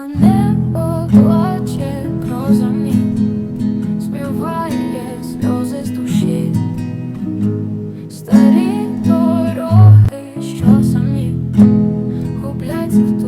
а небо плаче грозами, співає сльози з душі, старі дороги, що самі губляться в ту.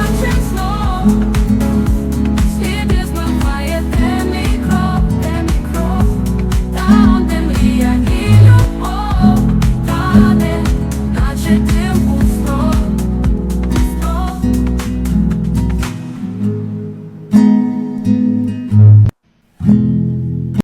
conscience, Lord.